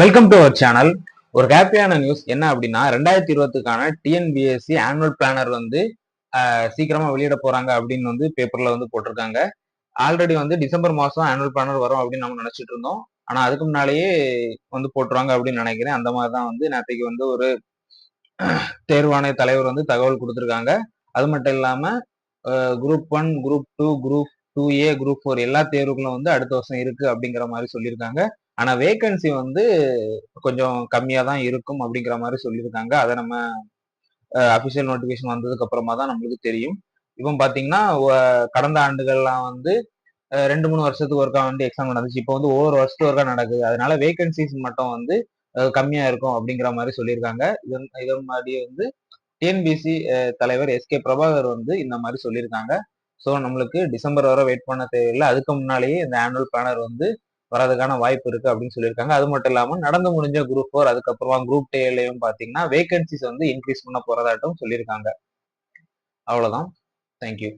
Welcome to our channel ஒரு ஹாப்பியான news என்ன அப்படின்னா ரெண்டாயிரத்தி இருபத்துக்கான டிஎன்பிஎஸ்சி ஆனுவல் பிளானர் வந்து சீக்கிரமா வெளியிட போறாங்க அப்படின்னு வந்து பேப்பர்ல வந்து போட்டிருக்காங்க. ஆல்ரெடி வந்து டிசம்பர் மாசம் ஆனுவல் பிளானர் வரும் அப்படின்னு நம்ம நினைச்சிட்டு இருந்தோம். ஆனா அதுக்கு முன்னாலேயே வந்து போட்டுருவாங்க அப்படின்னு நினைக்கிறேன். அந்த மாதிரி தான் வந்து நேற்றுக்கு வந்து ஒரு தேர்வாணைய தலைவர் வந்து தகவல் கொடுத்துருக்காங்க. அது மட்டும் இல்லாம group one group two group two A group four எல்லா தேர்வுகளும் வந்து அடுத்த வருஷம் இருக்கு அப்படிங்கிற மாதிரி சொல்லியிருக்காங்க. ஆனா வேகன்சி வந்து கொஞ்சம் கம்மியா தான் இருக்கும் அப்படிங்கிற மாதிரி சொல்லியிருக்காங்க. அதை நம்ம அபிஷியல் நோட்டிபிகேஷன் வந்ததுக்கு அப்புறமா தான் நம்மளுக்கு தெரியும். இப்போ பாத்தீங்கன்னா கடந்த ஆண்டுகள்லாம் வந்து ரெண்டு மூணு வருஷத்துக்கு ஒருக்கா வந்து எக்ஸாம் நடந்துச்சு. இப்போ வந்து ஒவ்வொரு வருஷத்துக்கு ஒருக்கா நடக்குது. அதனால வேகன்சிஸ் மட்டும் வந்து கம்மியா இருக்கும் அப்படிங்கிற மாதிரி சொல்லியிருக்காங்க. இதன் இதன் மாதிரி வந்து டிஎன்பிசி தலைவர் எஸ்கே பிரபாகர் வந்து இந்த மாதிரி சொல்லியிருக்காங்க. ஸோ நம்மளுக்கு டிசம்பர் வரை வெயிட் பண்ண தேவையில்லை. அதுக்கு முன்னாலேயே இந்த ஆனுவல் பிளானர் வந்து வரதுக்கான வாய்ப்பு இருக்கு அப்படின்னு சொல்லியிருக்காங்க. அது மட்டும் இல்லாம நடந்து முடிஞ்ச குரூப் ஃபோர் அதுக்கப்புறமா குரூப் டேலையும் பாத்தீங்கன்னா வேகன்சிஸ் வந்து இன்க்ரீஸ் பண்ண போறதாட்டும் சொல்லியிருக்காங்க. அவ்வளவுதான். தேங்க்யூ